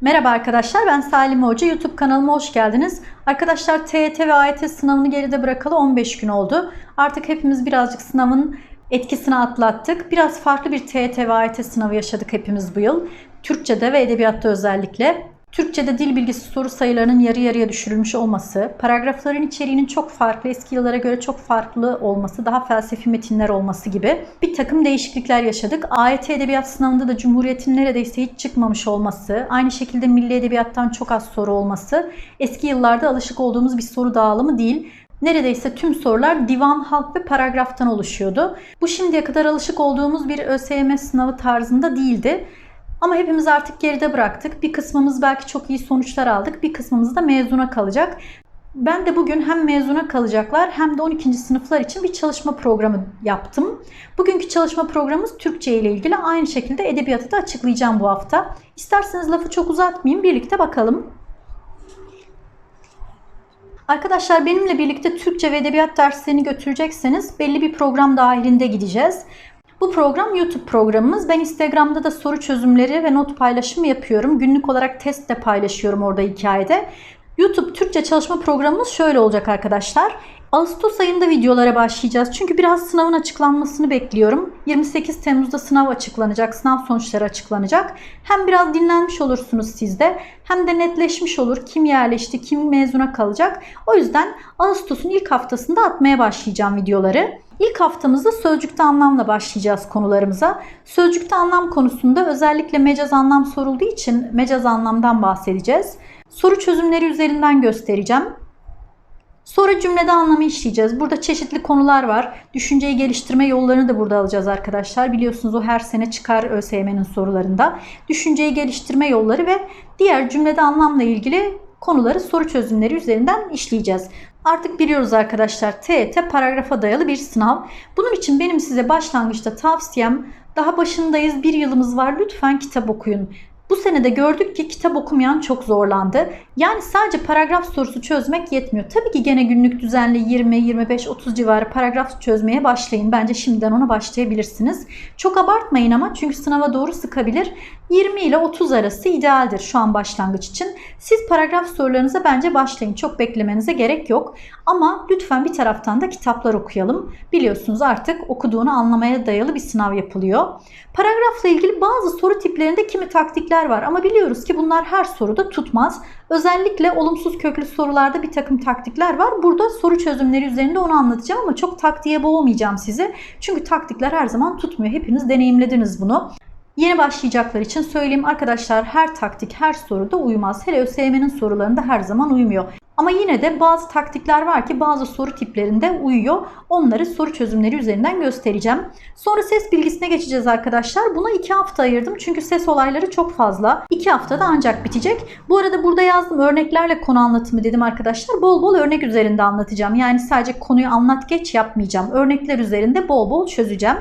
Merhaba arkadaşlar ben Salim Hoca YouTube kanalıma hoş geldiniz. Arkadaşlar TYT ve AYT sınavını geride bırakalı 15 gün oldu. Artık hepimiz birazcık sınavın etkisini atlattık. Biraz farklı bir TYT ve AYT sınavı yaşadık hepimiz bu yıl. Türkçe'de ve edebiyatta özellikle. Türkçe'de dil bilgisi soru sayılarının yarı yarıya düşürülmüş olması, paragrafların içeriğinin çok farklı, eski yıllara göre çok farklı olması, daha felsefi metinler olması gibi bir takım değişiklikler yaşadık. AYT Edebiyat sınavında da Cumhuriyet'in neredeyse hiç çıkmamış olması, aynı şekilde Milli Edebiyat'tan çok az soru olması, eski yıllarda alışık olduğumuz bir soru dağılımı değil. Neredeyse tüm sorular divan, halk ve paragraftan oluşuyordu. Bu şimdiye kadar alışık olduğumuz bir ÖSYM sınavı tarzında değildi. Ama hepimiz artık geride bıraktık. Bir kısmımız belki çok iyi sonuçlar aldık. Bir kısmımız da mezuna kalacak. Ben de bugün hem mezuna kalacaklar hem de 12. sınıflar için bir çalışma programı yaptım. Bugünkü çalışma programımız Türkçe ile ilgili. Aynı şekilde edebiyatı da açıklayacağım bu hafta. İsterseniz lafı çok uzatmayayım. Birlikte bakalım. Arkadaşlar benimle birlikte Türkçe ve edebiyat derslerini götürecekseniz belli bir program dahilinde gideceğiz. Bu program YouTube programımız. Ben Instagram'da da soru çözümleri ve not paylaşımı yapıyorum. Günlük olarak test de paylaşıyorum orada hikayede. YouTube Türkçe çalışma programımız şöyle olacak arkadaşlar. Ağustos ayında videolara başlayacağız. Çünkü biraz sınavın açıklanmasını bekliyorum. 28 Temmuz'da sınav açıklanacak, sınav sonuçları açıklanacak. Hem biraz dinlenmiş olursunuz siz de hem de netleşmiş olur kim yerleşti, kim mezuna kalacak. O yüzden Ağustos'un ilk haftasında atmaya başlayacağım videoları. İlk haftamızda sözcükte anlamla başlayacağız konularımıza. Sözcükte anlam konusunda özellikle mecaz anlam sorulduğu için mecaz anlamdan bahsedeceğiz. Soru çözümleri üzerinden göstereceğim. Sonra cümlede anlamı işleyeceğiz. Burada çeşitli konular var. Düşünceyi geliştirme yollarını da burada alacağız arkadaşlar. Biliyorsunuz o her sene çıkar ÖSYM'nin sorularında. Düşünceyi geliştirme yolları ve diğer cümlede anlamla ilgili konuları soru çözümleri üzerinden işleyeceğiz. Artık biliyoruz arkadaşlar TET paragrafa dayalı bir sınav. Bunun için benim size başlangıçta tavsiyem daha başındayız bir yılımız var lütfen kitap okuyun. Bu sene de gördük ki kitap okumayan çok zorlandı. Yani sadece paragraf sorusu çözmek yetmiyor. Tabii ki gene günlük düzenli 20, 25, 30 civarı paragraf çözmeye başlayın. Bence şimdiden ona başlayabilirsiniz. Çok abartmayın ama çünkü sınava doğru sıkabilir. 20 ile 30 arası idealdir şu an başlangıç için. Siz paragraf sorularınıza bence başlayın. Çok beklemenize gerek yok. Ama lütfen bir taraftan da kitaplar okuyalım. Biliyorsunuz artık okuduğunu anlamaya dayalı bir sınav yapılıyor. Paragrafla ilgili bazı soru tiplerinde kimi taktikler var ama biliyoruz ki bunlar her soruda tutmaz. Özellikle olumsuz köklü sorularda bir takım taktikler var. Burada soru çözümleri üzerinde onu anlatacağım ama çok taktiğe boğmayacağım sizi. Çünkü taktikler her zaman tutmuyor. Hepiniz deneyimlediniz bunu. Yeni başlayacaklar için söyleyeyim arkadaşlar her taktik her soruda uymaz. Hele ÖSYM'nin sorularında her zaman uymuyor. Ama yine de bazı taktikler var ki bazı soru tiplerinde uyuyor. Onları soru çözümleri üzerinden göstereceğim. Sonra ses bilgisine geçeceğiz arkadaşlar. Buna iki hafta ayırdım çünkü ses olayları çok fazla. İki haftada ancak bitecek. Bu arada burada yazdım örneklerle konu anlatımı dedim arkadaşlar. Bol bol örnek üzerinde anlatacağım. Yani sadece konuyu anlat geç yapmayacağım. Örnekler üzerinde bol bol çözeceğim.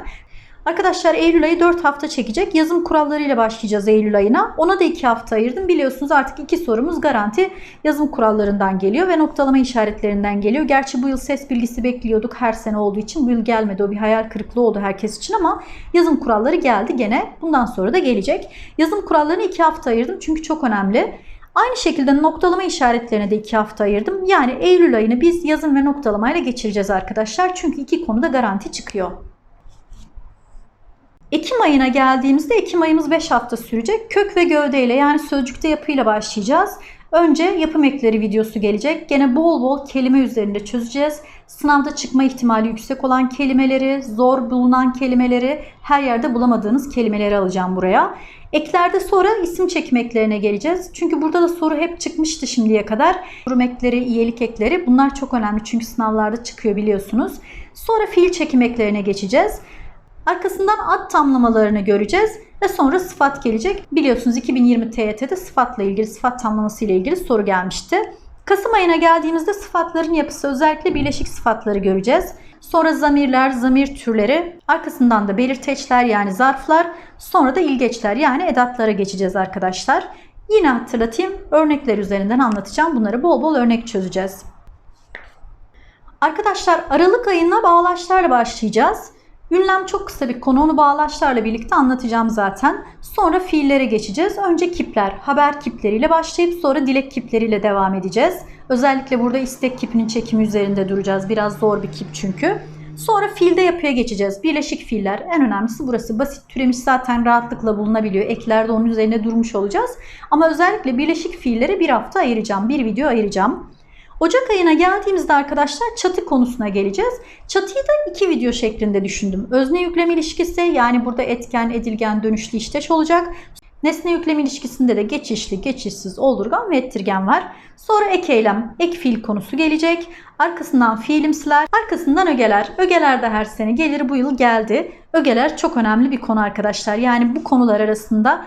Arkadaşlar Eylül ayı 4 hafta çekecek. Yazım kurallarıyla başlayacağız Eylül ayına. Ona da 2 hafta ayırdım. Biliyorsunuz artık iki sorumuz garanti yazım kurallarından geliyor ve noktalama işaretlerinden geliyor. Gerçi bu yıl ses bilgisi bekliyorduk her sene olduğu için. Bu yıl gelmedi. O bir hayal kırıklığı oldu herkes için ama yazım kuralları geldi gene. Bundan sonra da gelecek. Yazım kurallarını 2 hafta ayırdım çünkü çok önemli. Aynı şekilde noktalama işaretlerine de 2 hafta ayırdım. Yani Eylül ayını biz yazım ve noktalamayla geçireceğiz arkadaşlar. Çünkü iki konuda garanti çıkıyor. Ekim ayına geldiğimizde Ekim ayımız 5 hafta sürecek. Kök ve gövdeyle yani sözcükte yapıyla başlayacağız. Önce yapım ekleri videosu gelecek. Gene bol bol kelime üzerinde çözeceğiz. Sınavda çıkma ihtimali yüksek olan kelimeleri, zor bulunan kelimeleri, her yerde bulamadığınız kelimeleri alacağım buraya. Eklerde sonra isim çekim eklerine geleceğiz. Çünkü burada da soru hep çıkmıştı şimdiye kadar. Durum ekleri, iyilik ekleri bunlar çok önemli çünkü sınavlarda çıkıyor biliyorsunuz. Sonra fiil çekim eklerine geçeceğiz. Arkasından ad tamlamalarını göreceğiz ve sonra sıfat gelecek. Biliyorsunuz 2020 TYT'de sıfatla ilgili, sıfat tamlaması ile ilgili soru gelmişti. Kasım ayına geldiğimizde sıfatların yapısı özellikle birleşik sıfatları göreceğiz. Sonra zamirler, zamir türleri, arkasından da belirteçler yani zarflar, sonra da ilgeçler yani edatlara geçeceğiz arkadaşlar. Yine hatırlatayım, örnekler üzerinden anlatacağım. Bunları bol bol örnek çözeceğiz. Arkadaşlar Aralık ayına bağlaçlarla başlayacağız. Ünlem çok kısa bir konu. Onu bağlaçlarla birlikte anlatacağım zaten. Sonra fiillere geçeceğiz. Önce kipler, haber kipleriyle başlayıp sonra dilek kipleriyle devam edeceğiz. Özellikle burada istek kipinin çekimi üzerinde duracağız. Biraz zor bir kip çünkü. Sonra fiilde yapıya geçeceğiz. Birleşik fiiller en önemlisi burası. Basit türemiş zaten rahatlıkla bulunabiliyor. Eklerde onun üzerine durmuş olacağız. Ama özellikle birleşik fiillere bir hafta ayıracağım. Bir video ayıracağım. Ocak ayına geldiğimizde arkadaşlar çatı konusuna geleceğiz. Çatıyı da iki video şeklinde düşündüm. Özne yüklem ilişkisi yani burada etken, edilgen, dönüşlü işteş olacak. Nesne yüklem ilişkisinde de geçişli, geçişsiz, oldurgan ve ettirgen var. Sonra ek eylem, ek fiil konusu gelecek. Arkasından fiilimsiler, arkasından ögeler. Ögeler de her sene gelir bu yıl geldi. Ögeler çok önemli bir konu arkadaşlar. Yani bu konular arasında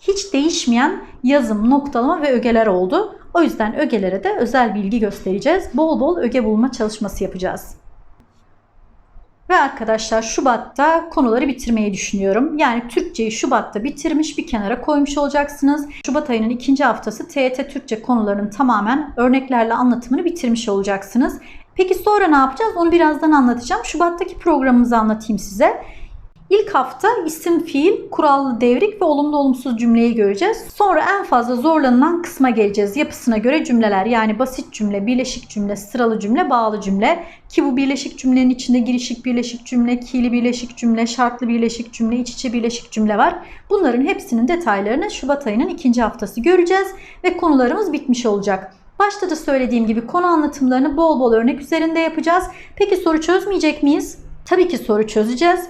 hiç değişmeyen yazım, noktalama ve ögeler oldu. O yüzden ögelere de özel bilgi göstereceğiz. Bol bol öge bulma çalışması yapacağız. Ve arkadaşlar Şubat'ta konuları bitirmeyi düşünüyorum. Yani Türkçeyi Şubat'ta bitirmiş bir kenara koymuş olacaksınız. Şubat ayının ikinci haftası TET Türkçe konularının tamamen örneklerle anlatımını bitirmiş olacaksınız. Peki sonra ne yapacağız? Onu birazdan anlatacağım. Şubat'taki programımızı anlatayım size. İlk hafta isim, fiil, kurallı devrik ve olumlu olumsuz cümleyi göreceğiz. Sonra en fazla zorlanılan kısma geleceğiz. Yapısına göre cümleler yani basit cümle, birleşik cümle, sıralı cümle, bağlı cümle. Ki bu birleşik cümlenin içinde girişik birleşik cümle, ki'li birleşik cümle, şartlı birleşik cümle, iç içe birleşik cümle var. Bunların hepsinin detaylarını Şubat ayının ikinci haftası göreceğiz ve konularımız bitmiş olacak. Başta da söylediğim gibi konu anlatımlarını bol bol örnek üzerinde yapacağız. Peki soru çözmeyecek miyiz? Tabii ki soru çözeceğiz.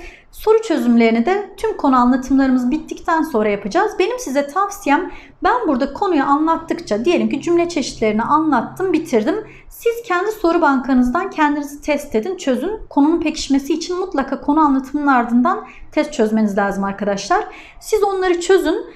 Soru çözümlerini de tüm konu anlatımlarımız bittikten sonra yapacağız. Benim size tavsiyem ben burada konuyu anlattıkça diyelim ki cümle çeşitlerini anlattım, bitirdim. Siz kendi soru bankanızdan kendinizi test edin, çözün. Konunun pekişmesi için mutlaka konu anlatımının ardından test çözmeniz lazım arkadaşlar. Siz onları çözün.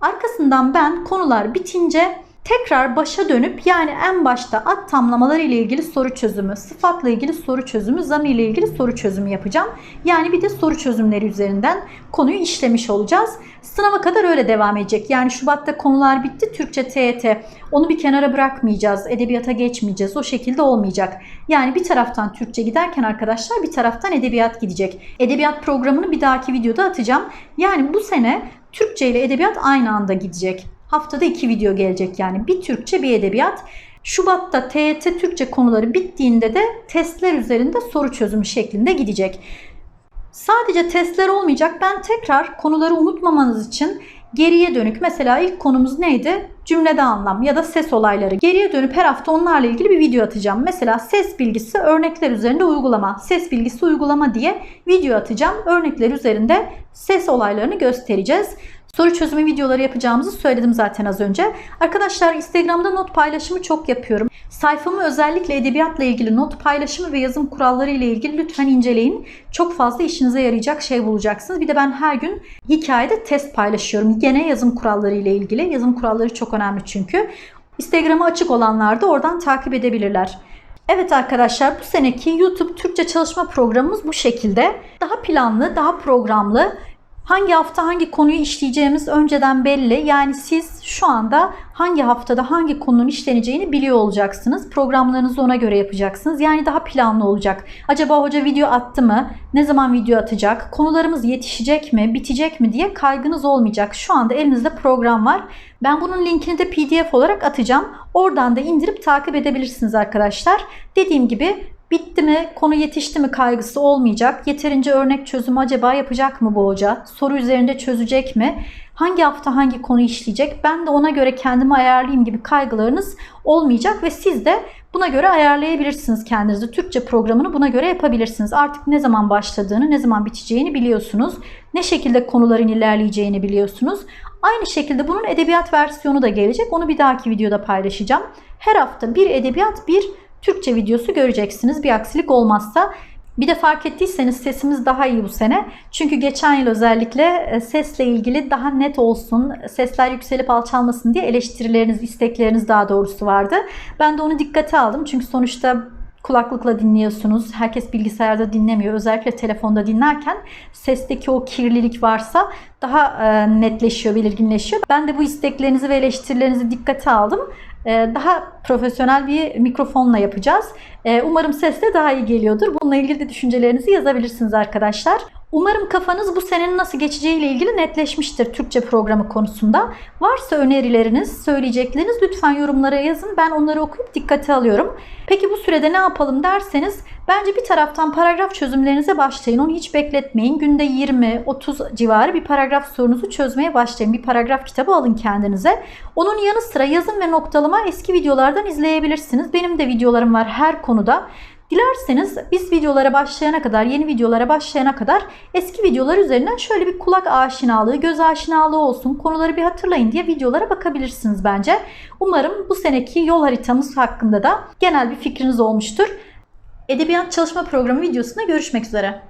Arkasından ben konular bitince tekrar başa dönüp yani en başta at tamlamaları ile ilgili soru çözümü, sıfatla ilgili soru çözümü, zamir ile ilgili soru çözümü yapacağım. Yani bir de soru çözümleri üzerinden konuyu işlemiş olacağız. Sınava kadar öyle devam edecek. Yani Şubat'ta konular bitti. Türkçe TET. Onu bir kenara bırakmayacağız. Edebiyata geçmeyeceğiz. O şekilde olmayacak. Yani bir taraftan Türkçe giderken arkadaşlar bir taraftan edebiyat gidecek. Edebiyat programını bir dahaki videoda atacağım. Yani bu sene Türkçe ile edebiyat aynı anda gidecek. Haftada iki video gelecek yani. Bir Türkçe bir edebiyat. Şubat'ta TYT Türkçe konuları bittiğinde de testler üzerinde soru çözümü şeklinde gidecek. Sadece testler olmayacak. Ben tekrar konuları unutmamanız için geriye dönük mesela ilk konumuz neydi? Cümlede anlam ya da ses olayları. Geriye dönüp her hafta onlarla ilgili bir video atacağım. Mesela ses bilgisi örnekler üzerinde uygulama, ses bilgisi uygulama diye video atacağım. Örnekler üzerinde ses olaylarını göstereceğiz. Soru çözümü videoları yapacağımızı söyledim zaten az önce. Arkadaşlar Instagram'da not paylaşımı çok yapıyorum. Sayfamı özellikle edebiyatla ilgili not paylaşımı ve yazım kuralları ile ilgili lütfen inceleyin. Çok fazla işinize yarayacak şey bulacaksınız. Bir de ben her gün hikayede test paylaşıyorum. Gene yazım kuralları ile ilgili. Yazım kuralları çok önemli çünkü. Instagram'ı açık olanlar da oradan takip edebilirler. Evet arkadaşlar bu seneki YouTube Türkçe çalışma programımız bu şekilde. Daha planlı, daha programlı Hangi hafta hangi konuyu işleyeceğimiz önceden belli. Yani siz şu anda hangi haftada hangi konunun işleneceğini biliyor olacaksınız. Programlarınızı ona göre yapacaksınız. Yani daha planlı olacak. Acaba hoca video attı mı? Ne zaman video atacak? Konularımız yetişecek mi? Bitecek mi diye kaygınız olmayacak. Şu anda elinizde program var. Ben bunun linkini de PDF olarak atacağım. Oradan da indirip takip edebilirsiniz arkadaşlar. Dediğim gibi Bitti mi, konu yetişti mi kaygısı olmayacak. Yeterince örnek çözümü acaba yapacak mı bu hoca? Soru üzerinde çözecek mi? Hangi hafta hangi konu işleyecek? Ben de ona göre kendimi ayarlayayım gibi kaygılarınız olmayacak ve siz de buna göre ayarlayabilirsiniz kendinizi. Türkçe programını buna göre yapabilirsiniz. Artık ne zaman başladığını, ne zaman biteceğini biliyorsunuz. Ne şekilde konuların ilerleyeceğini biliyorsunuz. Aynı şekilde bunun edebiyat versiyonu da gelecek. Onu bir dahaki videoda paylaşacağım. Her hafta bir edebiyat, bir Türkçe videosu göreceksiniz bir aksilik olmazsa. Bir de fark ettiyseniz sesimiz daha iyi bu sene. Çünkü geçen yıl özellikle e, sesle ilgili daha net olsun, sesler yükselip alçalmasın diye eleştirileriniz, istekleriniz daha doğrusu vardı. Ben de onu dikkate aldım. Çünkü sonuçta kulaklıkla dinliyorsunuz. Herkes bilgisayarda dinlemiyor. Özellikle telefonda dinlerken sesteki o kirlilik varsa daha e, netleşiyor, belirginleşiyor. Ben de bu isteklerinizi ve eleştirilerinizi dikkate aldım. Ee, daha profesyonel bir mikrofonla yapacağız. Ee, umarım ses de daha iyi geliyordur. Bununla ilgili de düşüncelerinizi yazabilirsiniz arkadaşlar. Umarım kafanız bu senenin nasıl geçeceğiyle ilgili netleşmiştir Türkçe programı konusunda. Varsa önerileriniz, söyleyecekleriniz lütfen yorumlara yazın. Ben onları okuyup dikkate alıyorum. Peki bu sürede ne yapalım derseniz bence bir taraftan paragraf çözümlerinize başlayın. Onu hiç bekletmeyin. Günde 20-30 civarı bir paragraf sorunuzu çözmeye başlayın. Bir paragraf kitabı alın kendinize. Onun yanı sıra yazım ve noktalama eski videolardan izleyebilirsiniz. Benim de videolarım var her konuda. Dilerseniz biz videolara başlayana kadar, yeni videolara başlayana kadar eski videolar üzerinden şöyle bir kulak aşinalığı, göz aşinalığı olsun, konuları bir hatırlayın diye videolara bakabilirsiniz bence. Umarım bu seneki yol haritamız hakkında da genel bir fikriniz olmuştur. Edebiyat Çalışma Programı videosunda görüşmek üzere.